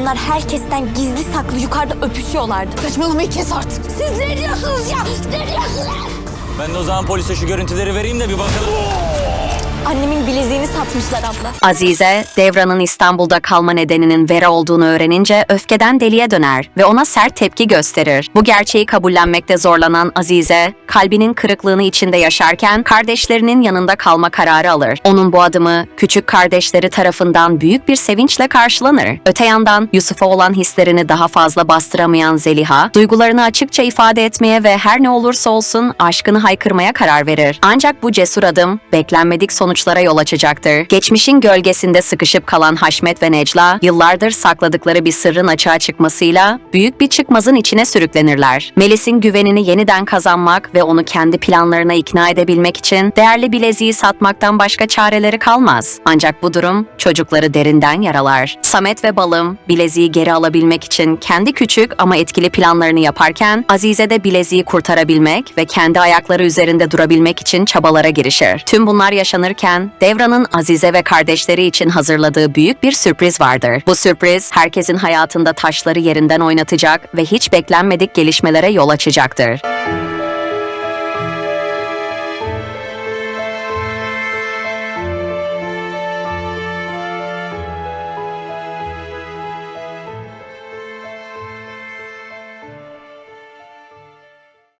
bunlar herkesten gizli saklı yukarıda öpüşüyorlardı. Saçmalamayı kes artık. Siz ne diyorsunuz ya? Ne diyorsunuz? Ben de o zaman polise şu görüntüleri vereyim de bir bakalım. Annemin bileziğini satmışlar abla. Azize, Devran'ın İstanbul'da kalma nedeninin Vera olduğunu öğrenince öfkeden deliye döner ve ona sert tepki gösterir. Bu gerçeği kabullenmekte zorlanan Azize, kalbinin kırıklığını içinde yaşarken kardeşlerinin yanında kalma kararı alır. Onun bu adımı küçük kardeşleri tarafından büyük bir sevinçle karşılanır. Öte yandan Yusuf'a olan hislerini daha fazla bastıramayan Zeliha, duygularını açıkça ifade etmeye ve her ne olursa olsun aşkını haykırmaya karar verir. Ancak bu cesur adım beklenmedik sonuçlara yol açacaktır. Geçmişin gölgesinde sıkışıp kalan Haşmet ve Necla, yıllardır sakladıkları bir sırrın açığa çıkmasıyla büyük bir çıkmazın içine sürüklenirler. Melis'in güvenini yeniden kazanmak ve onu kendi planlarına ikna edebilmek için değerli bileziği satmaktan başka çareleri kalmaz. Ancak bu durum çocukları derinden yaralar. Samet ve Balım bileziği geri alabilmek için kendi küçük ama etkili planlarını yaparken Azize de bileziği kurtarabilmek ve kendi ayakları üzerinde durabilmek için çabalara girişir. Tüm bunlar yaşanırken Devran'ın Azize ve kardeşleri için hazırladığı büyük bir sürpriz vardır. Bu sürpriz herkesin hayatında taşları yerinden oynatacak ve hiç beklenmedik gelişmelere yol açacaktır.